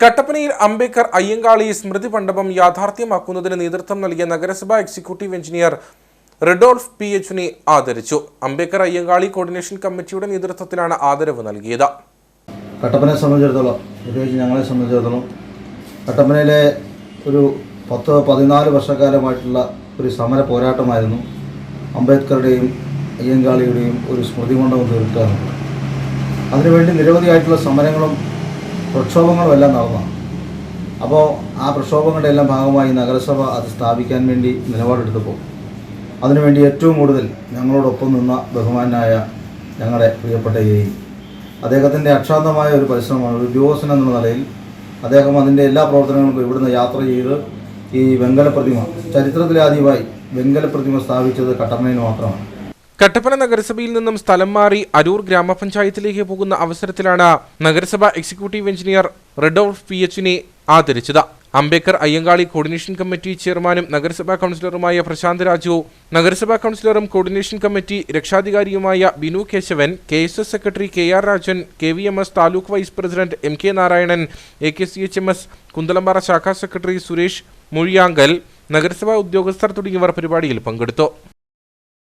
കട്ടപ്പനയിൽ അംബേദ്കർ അയ്യങ്കാളി സ്മൃതി മണ്ഡപം യാഥാർത്ഥ്യമാക്കുന്നതിന് നേതൃത്വം നൽകിയ നഗരസഭാ എക്സിക്യൂട്ടീവ് എഞ്ചിനീയർ റെഡോൾഫ് പി എച്ചിനെ ആദരിച്ചു. അംബേദ്കർ അയ്യങ്കാളി കോർഡിനേഷൻ കമ്മിറ്റിയുടെ നേതൃത്വത്തിലാണ് ആദരവ് നൽകിയത്. കട്ടപ്പനയെ സംബന്ധിച്ചിടത്തോളം ഞങ്ങളെ സംബന്ധിച്ചിടത്തോളം കട്ടപ്പനയിലെ ഒരു പത്ത് പതിനാല് വർഷക്കാലമായിട്ടുള്ള ഒരു സമര പോരാട്ടമായിരുന്നു അംബേദ്കറുടെയും അയ്യങ്കാളിയുടെയും ഒരു സ്മൃതി മണ്ഡപം തീർക്കുക അതിനുവേണ്ടി നിരവധിയായിട്ടുള്ള സമരങ്ങളും പ്രക്ഷോഭങ്ങളും എല്ലാം നടന്നതാണ് അപ്പോൾ ആ പ്രക്ഷോഭങ്ങളുടെ എല്ലാം ഭാഗമായി നഗരസഭ അത് സ്ഥാപിക്കാൻ വേണ്ടി നിലപാടെടുത്തപ്പോൾ അതിനുവേണ്ടി ഏറ്റവും കൂടുതൽ ഞങ്ങളോടൊപ്പം നിന്ന ബഹുമാനായ ഞങ്ങളുടെ പ്രിയപ്പെട്ട എ. അദ്ദേഹത്തിന്റെ അക്ഷാന്തമായ ഒരു പരിശ്രമമാണ് ഒരു ഉദ്യോഗസ്ഥൻ എന്നുള്ള നിലയിൽ അദ്ദേഹം അതിന്റെ എല്ലാ പ്രവർത്തനങ്ങൾക്കും ഇവിടുന്ന് യാത്ര ചെയ്ത് ഈ വെങ്കല പ്രതിമ ചരിത്രത്തിലാദ്യമായി വെങ്കല പ്രതിമ സ്ഥാപിച്ചത് കട്ടപ്പനയിൽ മാത്രമാണ്. കട്ടപ്പന നഗരസഭയിൽ നിന്നും സ്ഥലം മാറി അരൂർ ഗ്രാമപഞ്ചായത്തിലേക്ക് പോകുന്ന അവസരത്തിലാണ് നഗരസഭ എക്സിക്യൂട്ടീവ് എഞ്ചിനീയർ റെഡോൾഫ് പി എച്ചിനെ ആദരിച്ചത്. അംബേദ്കർ അയ്യങ്കാളി കോർഡിനേഷൻ കമ്മിറ്റി ചെയർമാനും നഗരസഭാ കൗൺസിലറുമായ പ്രശാന്ത് രാജു നഗരസഭാ കൗൺസിലറും coordination committee രക്ഷാധികാരിയുമായ Binu Kesavan K S S secretary K R Rajan K V M S taluk vice president M K Narayanan A K C H M S Kunthalampara ശാഖാ secretary Suresh മുഴിയാങ്കൽ നഗരസഭാ ഉദ്യോഗസ്ഥർ തുടങ്ങിയവർ പരിപാടിയിൽ പങ്കെടുത്തു.